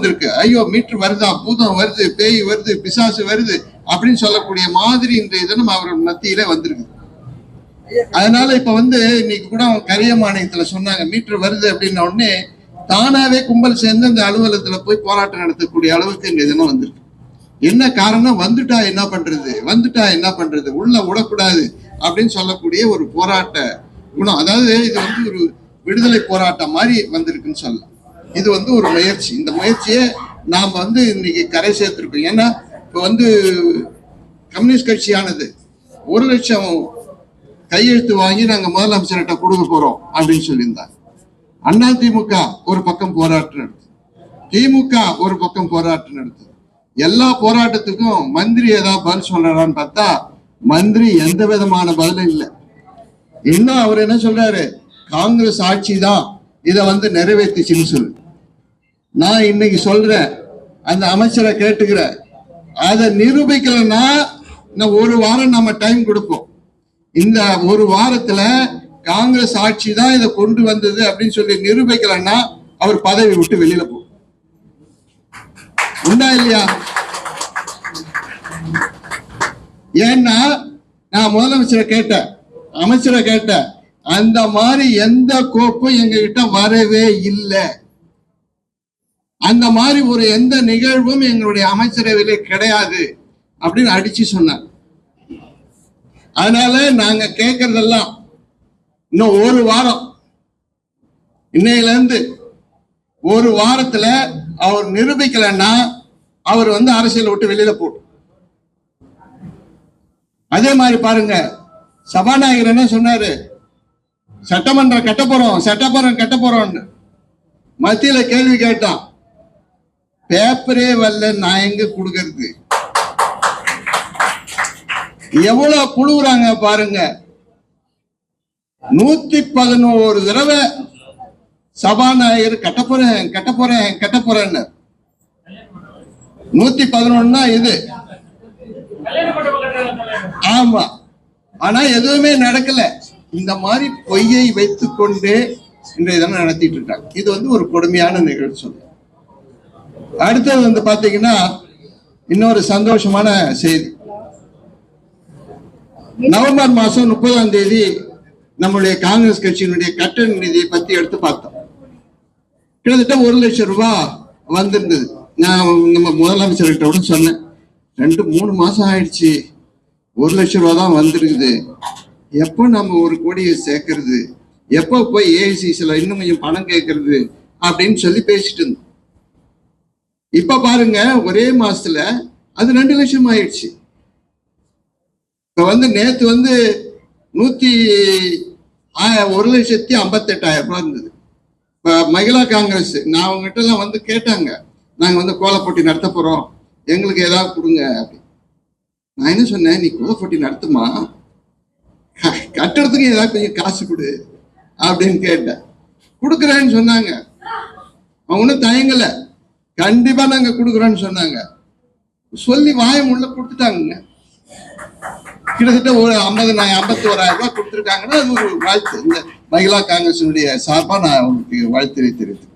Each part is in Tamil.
வந்திருக்கு. ஐயோ மீட்டர் வருதா? பூதம் வருது பேய் வருது பிசாசு வருது அப்படின்னு சொல்லக்கூடிய மாதிரி இன்றைய தினம் அவர் மத்தியில வந்திருக்கு. அதனால இப்ப வந்து இன்னைக்கு கூட அவங்க கரிய மாநிலத்துல சொன்னாங்க மீட்டர் வருது அப்படின்ன உடனே தானாவே கும்பல் சேர்ந்து அந்த அலுவலகத்துல போய் போராட்டம் நடத்தக்கூடிய அளவுக்கு இந்த தினம் வந்திருக்கு. என்ன காரணம்? வந்துட்டா என்ன பண்றது? வந்துட்டா என்ன பண்றது? உள்ள விடக்கூடாது அப்படின்னு சொல்லக்கூடிய ஒரு போராட்ட குணம். அதாவது இது வந்து ஒரு விடுதலை போராட்டம் மாதிரி வந்திருக்குன்னு சொல்லலாம். இது வந்து ஒரு முயற்சி. இந்த முயற்சியை நாம் வந்து இன்னைக்கு கரை சேர்த்துருக்கோம். ஏன்னா இப்போ வந்து கம்யூனிஸ்ட் கட்சியானது ஒரு லட்சம் கையெழுத்து வாங்கி நாங்கள் முதலமைச்சர்கிட்ட கொடுக்க போகிறோம் அப்படின்னு சொல்லியிருந்தாங்க. அண்ணா திமுக ஒரு பக்கம் போராட்டம் நடத்துது. திமுக ஒரு பக்கம் போராட்டம் நடத்துது. எல்லா போராட்டத்துக்கும் மந்திரி ஏதாவது பதில் சொல்றான்னு பார்த்தா மந்திரி எந்த விதமான பதிலும் இல்லை. இன்னும் அவர் என்ன சொல்றாரு? காங்கிரஸ் ஆட்சி தான் இதை வந்து நிறைவேற்றுச்சுன்னு சொல்லு. நான் இன்னைக்கு சொல்றேன். அந்த அமைச்சரை கேட்டுக்கிறேன் அதை நிரூபிக்கலன்னா இன்னும் ஒரு வாரம் நம்ம டைம் கொடுப்போம். இந்த ஒரு வாரத்துல காங்கிரஸ் ஆட்சி தான் இதை கொண்டு வந்தது அப்படின்னு சொல்லி நிரூபிக்கலன்னா அவர் பதவி விட்டு வெளியில போ. உண்டா இல்லையா? ஏன்னா நான் முதலமைச்சரை கேட்டேன். அமைச்சரை கேட்டேன். அந்த மாதிரி எந்த கோப்பும் எங்ககிட்ட வரவே இல்லை. அந்த மாதிரி ஒரு எந்த நிகழ்வும் எங்களுடைய அமைச்சரவையிலே கிடையாது அப்படின்னு அடிச்சு சொன்னார். அதனால நாங்க கேட்கறதெல்லாம் இன்னும் ஒரு வாரம் இன்னையில இருந்து ஒரு வாரத்துல அவர் நிரூபிக்கலைன்னா அவர் வந்து அரசியல் விட்டு வெளியில போட்டு அதே மாதிரி பாருங்க சபாநாயகர் என்ன சொன்னாரு? சட்டமன்றம் கட்ட போறோம் சட்டமன்றம் கட்ட போறோம்னு. மத்தியில கேள்வி கேட்டான். பேப்பரே வரல நான் எங்க கொடுக்கறது? எவ்வளவு புழுகுறாங்க பாருங்க. நூத்தி பதினோரு தடவை சபாநாயகர் கட்ட போறேன் கட்ட போறேன் கட்ட போறேன்னு. நூத்தி பதினொன்னா இது. ஆமா. ஆனா எதுவுமே நடக்கல. இந்த மாதிரி பொய்யை வைத்துக்கொண்டு இன்றைய தினம் நடத்திட்டு இருக்காங்க. இது வந்து ஒரு கொடுமையான நிகழ்ச்சி. அடுத்தது வந்து பாத்தீங்கன்னா இன்னொரு சந்தோஷமான செய்தி. நவம்பர் மாசம் முப்பதாம் தேதி நம்முடைய காங்கிரஸ் கட்சியினுடைய கட்டண நிதியை பத்தி எடுத்து பார்த்தோம். கிட்டத்தட்ட ஒரு லட்சம் ரூபாய் வந்திருந்தது. நான் நம்ம முதலமைச்சர்கிட்ட கூட சொன்னேன். ரெண்டு மூணு மாசம் ஆயிடுச்சு. ஒரு லட்சம் ரூபா தான் வந்திருக்குது. எப்போ நம்ம ஒரு கோடியை சேர்க்கறது? எப்போ போய் ஏஐசிசியில் இன்னும் கொஞ்சம் பணம் கேட்கறது? அப்படின்னு சொல்லி பேசிட்டு இருந்தோம். இப்ப பாருங்க ஒரே மாசத்துல அது ரெண்டு லட்சம் ஆயிடுச்சு. இப்ப வந்து நேத்து வந்து நூத்தி ஒரு லட்சத்தி ஐம்பத்தெட்டாயிரம் ரூபாய் இருந்தது. இப்ப மகிழா காங்கிரஸ் நான் அவங்ககிட்ட எல்லாம் வந்து கேட்டாங்க. நாங்க வந்து கோலப்போட்டி நடத்த போறோம். எங்களுக்கு ஏதாவது கொடுங்க அப்படி. நான் என்ன சொன்னேன் நீ கோலப் போட்டி நடத்துமா? க- ஏதாவது கொஞ்சம் காசு கொடு அப்படின்னு கேட்டேன். கொடுக்குறேன்னு சொன்னாங்க. அவங்க ஒன்றும் கண்டிப்பா நாங்க கொடுக்குறோன்னு சொன்னாங்க. சொல்லி வாயம் உள்ள கொடுத்துட்டாங்க கிட்டத்தட்ட ஒரு ஐம்பது ஐம்பத்தி ஓராயிரம் ரூபாய் கொடுத்துருக்காங்கன்னா அது ஒரு வாழ்த்து. இந்த மகிழா காங்கிரசினுடைய சார்பா நான் அவங்களுக்கு வாழ்த்து தெரிவித்து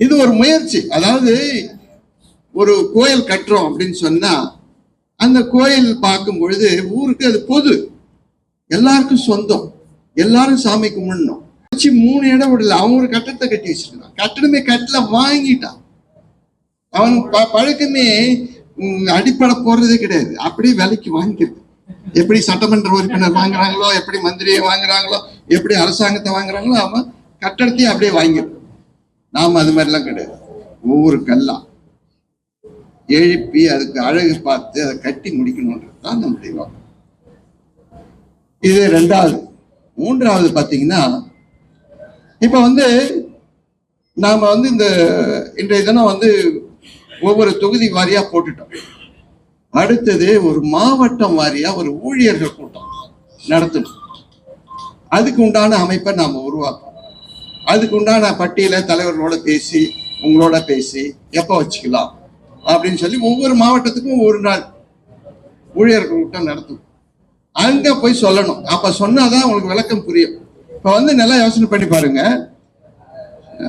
இது ஒரு முயற்சி. அதாவது ஒரு கோயில் கட்டுறோம் அப்படின்னு சொன்னா அந்த கோயில் பார்க்கும் பொழுது ஊருக்கு அது பொது. எல்லாருக்கும் சொந்தம். எல்லாரும் சாமி கும்பிடணும். வச்சு மூணு இடம் விடல. அவங்க ஒரு கட்டத்தை கட்டி வச்சிருக்கான் கட்டணமே கட்டில வாங்கிட்டான். அவன் ப- பழக்கமே அடிப்படை போடுறதே கிடையாது. அப்படியே விலைக்கு வாங்கிக்கிறது. எப்படி சட்டமன்ற உறுப்பினர் வாங்குறாங்களோ எப்படி மந்திரியை வாங்குறாங்களோ எப்படி அரசாங்கத்தை வாங்குறாங்களோ அவன் கட்டடத்தையும் அப்படியே வாங்கிடுறான் நாம அது மாதிரிலாம் கிடையாது. ஒவ்வொரு கல்லா எழுப்பி அதுக்கு அழகு பார்த்து அதை கட்டி முடிக்கணுன்றது தான் நம்முடைய நோக்கம். இது ரெண்டாவது. மூன்றாவது பார்த்தீங்கன்னா இப்போ வந்து நாம வந்து இந்த இன்றைய தினம் வந்து ஒவ்வொரு தொகுதி வாரியா போட்டுட்டோம். அடுத்தது ஒரு மாவட்டம் வாரியா ஒரு ஊழியர்கள் கூட்டம் நடத்தணும். அதுக்கு உண்டான அமைப்பை நாம உருவாக்கணும். அதுக்கு உண்டான பட்டியலை தலைவர்களோட பேசி உங்களோட பேசி எப்போ வச்சுக்கலாம் அப்படின்னு சொல்லி ஒவ்வொரு மாவட்டத்துக்கும் ஒரு நாள் ஊழியர்கள் கூட்டம் நடத்தும் அங்க போய் சொல்லணும். அப்ப சொன்னாதான் உங்களுக்கு விளக்கம் புரியும். இப்ப வந்து நல்லா யோசனை பண்ணி பாருங்க.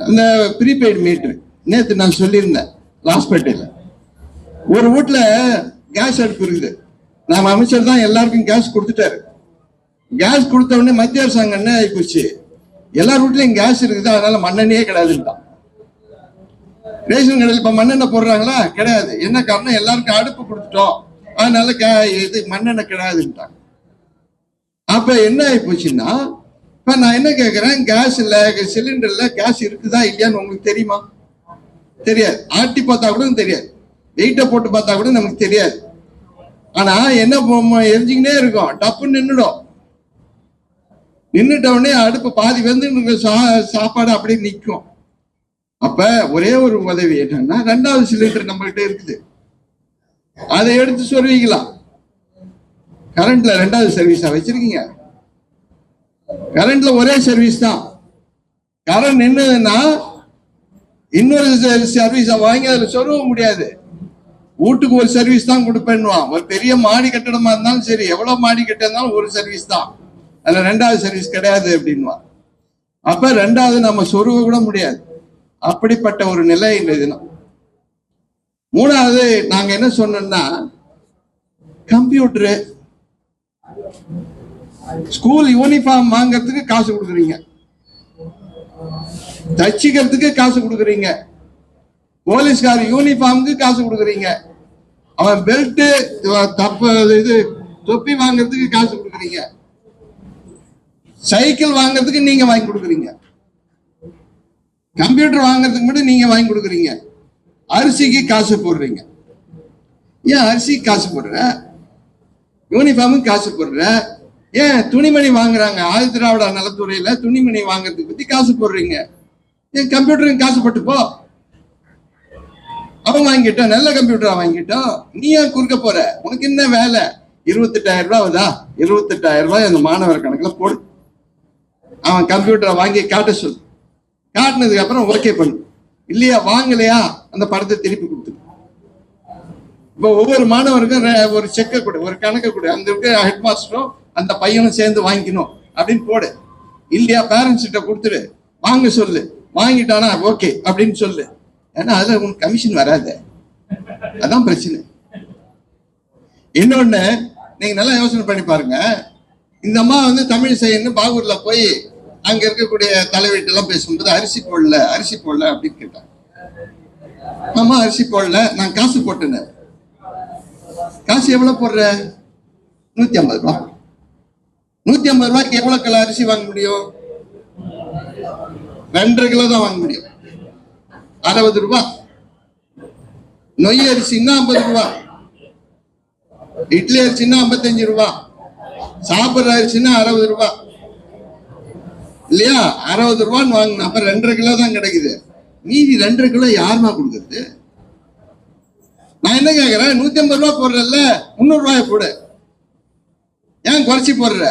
அந்த ப்ரீபெய்டு மீட்ரு நேற்று நான் சொல்லியிருந்தேன். லாஸ்பேட்டையில். ஒரு வீட்டில் கேஸ் அடுப்பு இருக்குது. நம்ம அமைச்சர் தான் எல்லாருக்கும் கேஸ் கொடுத்துட்டாரு. கேஸ் கொடுத்த உடனே மத்திய அரசாங்கம் என்ன ஆகிப்போச்சு எல்லார் வீட்லையும் கேஸ் இருக்குது அதனால மண்ணெண்ணே கிடையாதுன்ட்டான். ரேஷன் கடையில் இப்போ மண்ணெண்ணெய் போடுறாங்களா? கிடையாது. என்ன காரணம்? எல்லாருக்கும் அடுப்பு கொடுத்துட்டோம். அதனால கே- இது மண்ணெண்ணெய் கிடையாதுன்ட்டாங்க அப்போ என்ன ஆகிப்போச்சுன்னா இப்போ நான் என்ன கேட்குறேன் கேஸ் இல்லை சிலிண்டரில் கேஸ் இருக்குதா இல்லையான்னு உங்களுக்கு தெரியுமா? தெரியாது. ஆட்டி பார்த்தா கூட தெரியாது. வெயிட்டை போட்டு பார்த்தா கூட நமக்கு தெரியாது. ஆனா என்ன எரிஞ்சுக்கிட்டே இருக்கும். டப்புன்னு நின்றுடும் நின்றுட்ட உடனே அடுப்பு பாதி வந்து சாப்பாடு அப்படியே நிற்கும். அப்ப ஒரே ஒரு உதவி என்னன்னா ரெண்டாவது சிலிண்டர் நம்மகிட்ட இருக்குது. அதை எடுத்து சொருவிக்கலாம் கரண்ட்ல ரெண்டாவது சர்வீஸா வச்சிருக்கீங்க. கரண்ட்ல ஒரே சர்வீஸ் தான். கரண்ட் நின்றுதுன்னா இன்னொரு சர்வீஸ் வாங்கி அதுல சொருக முடியாது. வீட்டுக்கு ஒரு சர்வீஸ் தான் கொடுப்பேன்னுவான். ஒரு பெரிய மாடி கட்டடமா இருந்தாலும் சரி எவ்வளவு மாடி கட்ட இருந்தாலும் ஒரு சர்வீஸ் தான். அதுல ரெண்டாவது சர்வீஸ் கிடையாது அப்படின்னுவான். அப்ப ரெண்டாவது நம்ம சொருக கூட முடியாது. அப்படிப்பட்ட ஒரு நிலை இந்த தினம். மூணாவது நாங்க என்ன சொன்னோம்னா கம்ப்யூட்டரு ஸ்கூல் யூனிஃபார்ம் வாங்குறதுக்கு காசு கொடுக்குறீங்க. தச்சிக்கிறதுக்கு காசு கொடுக்குறீங்க. போலீஸ்கார் யூனிஃபார்முக்கு காசு கொடுக்குறீங்க. அவன் பெல்ட் தப்பு இது தொப்பி வாங்குறதுக்கு காசு கொடுக்குறீங்க. சைக்கிள் வாங்குறதுக்கு நீங்க வாங்கி கொடுக்குறீங்க. கம்ப்யூட்டர் வாங்குறதுக்கு மட்டும் நீங்க வாங்கி கொடுக்குறீங்க. அரிசிக்கு காசு போடுறீங்க. ஏன் அரிசிக்கு காசு போடுற? யூனிஃபார்முக்கு காசு போடுற? ஏன் துணிமணி வாங்குறாங்க? ஆதி திராவிட நலத்துறையில துணிமணி வாங்குறதுக்கு பத்தி காசு போடுறீங்க. ஏன் கம்ப்யூட்டருக்கு காசு போட்டுப்போ போ. அவன் வாங்கிட்டோம் நல்ல கம்ப்யூட்டரா வாங்கிட்டோம் நீ ஏன் குறுக்க போற? உனக்கு என்ன வேலை? இருபத்தெட்டாயிரம் ரூபாய் வருதா இருபத்தெட்டாயிரம் ரூபாய் அந்த மாணவர் கணக்குல போடு. அவன் கம்ப்யூட்டரை வாங்கி காட்ட சொல்லு. காட்டினதுக்கு அப்புறம் ஓகே பண்ணு. இல்லையா வாங்கலையா? அந்த படத்தை திருப்பி கொடுத்துரு. இப்போ ஒவ்வொரு மாணவருக்கும் ஒரு செக்கை கொடு ஒரு கணக்கை கொடு. அந்த இருக்க ஹெட் மாஸ்டரும் அந்த பையனும் சேர்ந்து வாங்கிக்கணும் அப்படின்னு போடு. இல்லையா பேரண்ட்ஸ் கிட்ட கொடுத்துரு வாங்க சொல்லு. வாங்கிட்டானா ஓகே அப்படின்னு சொல்லு. ஏன்னா அதுல உனக்கு கமிஷன் வராது. அதான் பிரச்சனை. இன்னொன்னு நீங்க நல்லா யோசனை பண்ணி பாருங்க. இந்த அம்மா வந்து தமிழ் செய்யணும் பாகூர்ல போய் அங்க இருக்கக்கூடிய தலைவர்கிட்ட எல்லாம் பேசும்போது அரிசி போடல அரிசி போடல அப்படின்னு கேட்டாங்க. ஆமா அரிசி போடல நான் காசு போட்டேன்னு. காசு எவ்வளவு போடுற? நூத்தி ஐம்பது ரூபா. நூத்தி ஐம்பது ரூபாய்க்கு எவ்வளவு கிலோ அரிசி வாங்க முடியும்? ரெண்டரை கிலோ தான் வாங்க முடியும். அறுபது ரூபாய் நொய் அரிசின்னா ஐம்பது ரூபா. இட்லி அரிசின்னா ஐம்பத்தஞ்சு ரூபா. சாப்பிட்ற அரிசின்னா அறுபது ரூபா. இல்லையா? அறுபது ரூபான்னு வாங்கினா அப்ப ரெண்டரை கிலோ தான் கிடைக்குது. மீதி ரெண்டரை கிலோ யாருமா கொடுக்குறது? நான் என்ன கேக்குறேன்? நூத்தி ஐம்பது ரூபா போடுறல முந்நூறு ரூபாய் போடு. ஏன் குறைச்சி போடுற?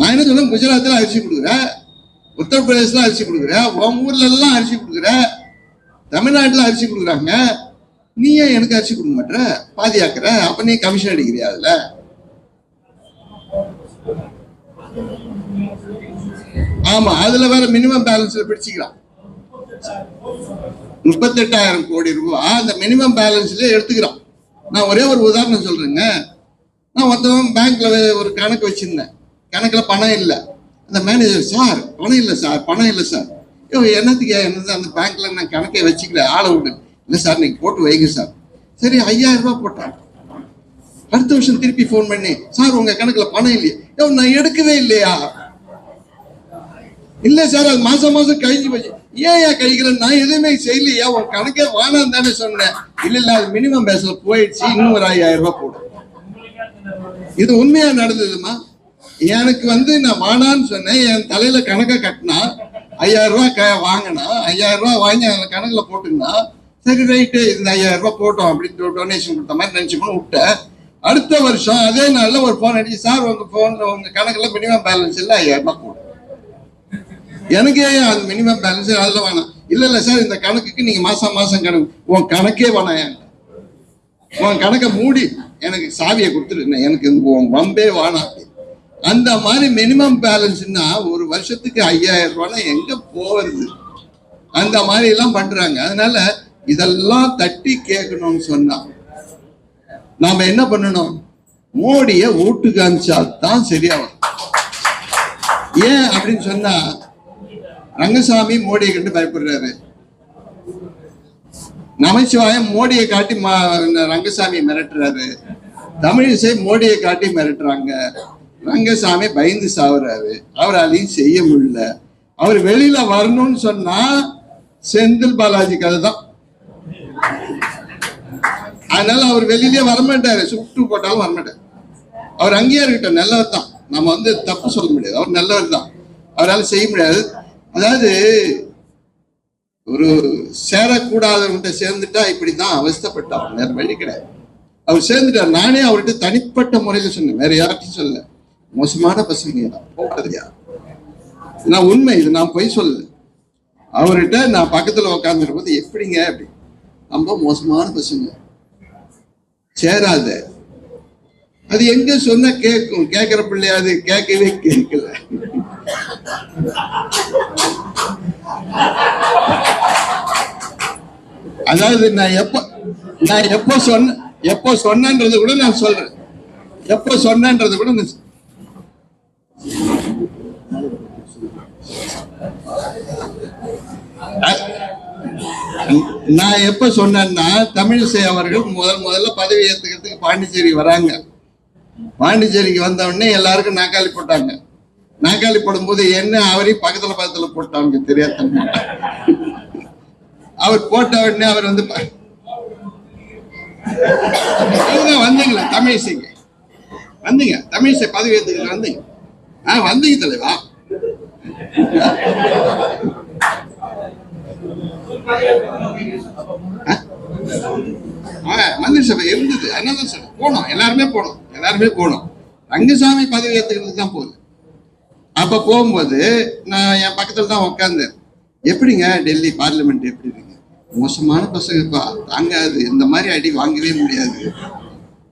நான் என்ன சொல்ல குஜராத்தில் அரிசி கொடுக்குற. உத்தரப்பிரதேசல அரிசி கொடுக்குற. உன் ஊர்ல எல்லாம் அரிசி கொடுக்குற. தமிழ்நாட்டில் அரிசி கொடுக்குறாங்க. நீ ஏன் எனக்கு அரிசி கொடுக்க மாட்ட பாதியாக்குற அப்ப நீ கமிஷன் அடிக்கிறியா அதுல? ஆமா அதுல வேற மினிமம் பேலன்ஸ்ல பிடிச்சிக்கலாம் முப்பத்தெட்டாயிரம் கோடி ரூபாய் அந்த மினிமம் பேலன்ஸ்ல எடுத்துக்கிறோம் நான் ஒரே ஒரு உதாரணம் சொல்றேங்க. நான் ஒருத்தவன் பேங்க்ல ஒரு கணக்கு வச்சிருந்தேன். கணக்கில் பணம் இல்லை. அந்த மேனேஜர் சார் பணம் இல்லை சார் பணம் இல்லை சார். ஐயோ என்னத்துக்கு என்னது அந்த பேங்க்ல நான் கணக்கை வச்சுக்கல ஆளை விடு. இல்லை சார் நீங்கள் போட்டு வைங்க சார். சரி ஐயாயிரம் ரூபாய் போட்டான். அடுத்த வருஷம் திருப்பி ஃபோன் பண்ணி சார் உங்கள் கணக்கில் பணம் இல்லையா. ஐயோ நான் எடுக்கவே இல்லையா? இல்லை சார் அது மாதம் மாதம் கழிஞ்சு போச்சு. ஏன் ஏன் கழிக்கிறேன் நான் எதுவுமே செய்யலையா உன் கணக்கே வேணாம் தானே சொன்னேன். இல்லை இல்லை அது மினிமம் பேசல போயிடுச்சு இன்னும் ஒரு ஐயாயிரம் ரூபாய் போடும் இது உண்மையாக நடந்ததுமா? எனக்கு வந்து நான் வானான்னு சொன்னேன். என் தலையில கணக்கை கட்டினா ஐயாயிரம் ரூபாய் க வாங்கினா ஐயாயிரம் ரூபாய் வாங்கி அந்த கணக்கில் போட்டுங்கன்னா சரி ரைட்டு இந்த ஐயாயிரம் ரூபாய் போட்டோம் அப்படின்னு டொனேஷன் கொடுத்த மாதிரி நினைச்சுக்கணும் விட்டேன். அடுத்த வருஷம் அதே நாளில் ஒரு ஃபோன் அடிச்சு சார் உங்க ஃபோனில் உங்க கணக்கில் மினிமம் பேலன்ஸ் இல்லை ஐயாயிரம் ரூபாய் போடும் எனக்கே அது மினிமம் பேலன்ஸ் அதில் வேணாம் இல்லை இல்லை சார் இந்த கணக்குக்கு நீங்கள் மாசம் மாசம் கணக்கு உன் கணக்கே வேணாம் என்கிட்ட. உன் கணக்கை மூடி எனக்கு சாவியை கொடுத்துரு எனக்கு உன் வம்பே வேணாம் அந்த மாதிரி மினிமம் பேலன்ஸ்னா ஒரு வருஷத்துக்கு ஐயாயிரம் ரூபாய் எங்க போறது? அந்த மாதிரி எல்லாம் பண்றாங்க. அதனால இதெல்லாம் தட்டி கேட்கணும்னு சொன்னா நாம என்ன பண்ணணும்? மோடிய ஓட்டு காமிச்சா தான் சரியாகும். ஏன் அப்படின்னு சொன்னா ரங்கசாமி மோடியை கண்டு பயப்படுறாரு. நமச்சிவாயம் மோடியை காட்டி ரங்கசாமி மிரட்டுறாரு. தமிழிசை மோடியை காட்டி மிரட்டுறாங்க. ரங்கசாமி பயந்து சாவுறாரு. அவராலையும் செய்ய முடியல. அவர் வெளியில வரணும்னு சொன்னா செந்தில் பாலாஜி கதை தான். அதனால அவர் வெளியிலே வரமாட்டாரு சுட்டு போட்டாலும் வரமாட்டாரு அவர் அங்கேயே இருக்கட்டும் நல்லவர் தான். நம்ம வந்து தப்பு சொல்ல முடியாது. அவர் நல்லவர் தான். அவரால் செய்ய முடியாது. அதாவது ஒரு சேரக்கூடாதவன்கிட்ட சேர்ந்துட்டா இப்படிதான் அவஸ்தைப்பட்டான் வேற வழி கிடையாது. அவர் சேர்ந்துட்டார். நானே அவர்கிட்ட தனிப்பட்ட முறையில் சொன்னேன். வேற யார்கிட்டையும் சொல்லலை. மோசமான பசங்க. தான் நான் உண்மை. இது நான் பொய் சொல்ல அவர்கிட்ட நான் பக்கத்துல உட்காந்துருக்கும் போது எப்படிங்க அப்படி? ரொம்ப மோசமான பசங்க. சேராத. அது எங்க சொன்ன கேட்கும் கேட்கிற பிள்ளையாது கேட்கவே கேட்கல. அதாவது நான் எப்ப நான் எப்போ சொன்ன எப்போ சொன்னன்றது கூட நான் சொல்றேன். எப்போ சொன்னன்றது கூட நான் நான் எப்ப சொன்னேன்னா தமிழிசை அவர்கள் முதல் முதல்ல பதவி ஏத்துக்கிறதுக்கு பாண்டிச்சேரி வராங்க. பாண்டிச்சேரிக்கு வந்த உடனே எல்லாருக்கும் நாக்காளி போட்டாங்க. நாக்காளி போடும்போது என்ன அவரையும் பக்கத்துல பக்கத்துல போட்டாங்க தெரியாத அவர் போட்ட உடனே அவர் வந்து வந்தீங்களா தமிழிசைக்கு. வந்தீங்க தமிழிசை பதவி ஏத்துக்கிட்டு வந்தீங்க. ஆ வந்தீங்க தலைவா. மந்திரி சபை இருந்தது. அதனால சார் போனோம். எல்லாருமே போனோம். எல்லாருமே போனோம். ரங்கசாமி பதவி ஏற்றுக்கிறது தான் போகுது அப்ப போகும்போது நான் என் பக்கத்துல தான் உட்காந்தேன் எப்படிங்க டெல்லி பார்லிமெண்ட் எப்படி இருக்கு மோசமான பசங்கப்பா. தாங்காது. இந்த மாதிரி அடி வாங்கவே முடியாது.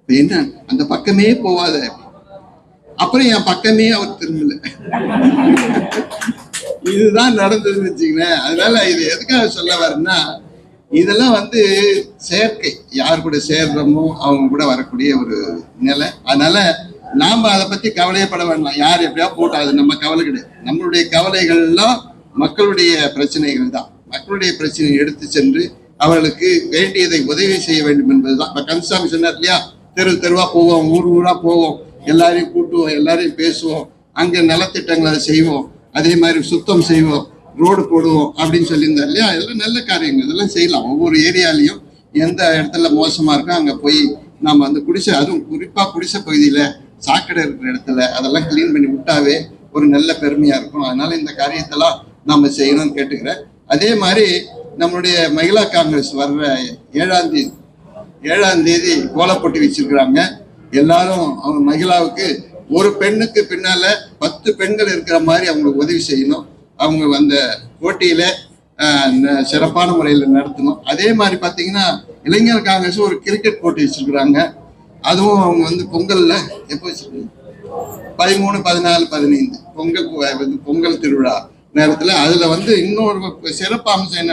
என்ன? அந்த பக்கமே போவாத. அப்புறம் என் பக்கமே அவர் திரும்பல. இதுதான் நடந்ததுன்னு வச்சுங்களேன் அதனால இது எதுக்காக சொல்ல வரேன்னா இதெல்லாம் வந்து செயற்கை. யார் கூட சேர்றோமோ அவங்க கூட வரக்கூடிய ஒரு நிலை. அதனால நாம அதை பத்தி கவலையப்பட வேண்டாம். யார் எப்படியா போட்டா அது நம்ம கவலை கிடையாது. நம்மளுடைய கவலைகள்லாம் மக்களுடைய பிரச்சனைகள் தான். மக்களுடைய பிரச்சனையை எடுத்து சென்று அவர்களுக்கு வேண்டியதை உதவி செய்ய வேண்டும் என்பதுதான். இப்ப கந்தசாமி சொன்னார் இல்லையா? தெரு தெருவா போவோம் ஊர் ஊரா போவோம். எல்லாரையும் கூட்டுவோம் எல்லாரையும் பேசுவோம். அங்க நலத்திட்டங்களை செய்வோம். அதே மாதிரி சுத்தம் செய்வோம் ரோடு போடுவோம் அப்படின்னு சொல்லியிருந்தார் இல்லையா? அதெல்லாம் நல்ல காரியங்கள் இதெல்லாம் செய்யலாம். ஒவ்வொரு ஏரியாலையும் எந்த இடத்துல மோசமாக இருக்கோ அங்கே போய் நாம் அந்த குடிசை அதுவும் குறிப்பாக குடிசை பகுதியில் சாக்கடை இருக்கிற இடத்துல அதெல்லாம் க்ளீன் பண்ணி விட்டாவே ஒரு நல்ல பெருமையாக இருக்கும். அதனால இந்த காரியத்தெல்லாம் நாம் செய்யணும்னு கேட்டுக்கிறேன். அதே மாதிரி நம்மளுடைய மகிழா காங்கிரஸ் வர்ற ஏழாம் தேதி ஏழாம் தேதி கோலப்பட்டு வச்சிருக்கிறாங்க. எல்லாரும் அவங்க மகிழாவுக்கு ஒரு பெண்ணுக்கு பின்னால பத்து பெண்கள் இருக்கிற மாதிரி அவங்களுக்கு உதவி செய்யணும். அவங்க அந்த போட்டியில ந- சிறப்பான முறையில் நடத்தணும். அதே மாதிரி பார்த்தீங்கன்னா இளைஞர் காங்கிரஸ் ஒரு கிரிக்கெட் போட்டி வச்சிருக்கிறாங்க. அதுவும் அவங்க வந்து பொங்கல்ல எப்போ வச்சிருக்காங்க பதிமூணு பதினாலு பதினைந்து. பொங்கல் பொங்கல் திருவிழா நேரத்தில். அதில் வந்து இன்னொரு சிறப்பு அம்சம் என்ன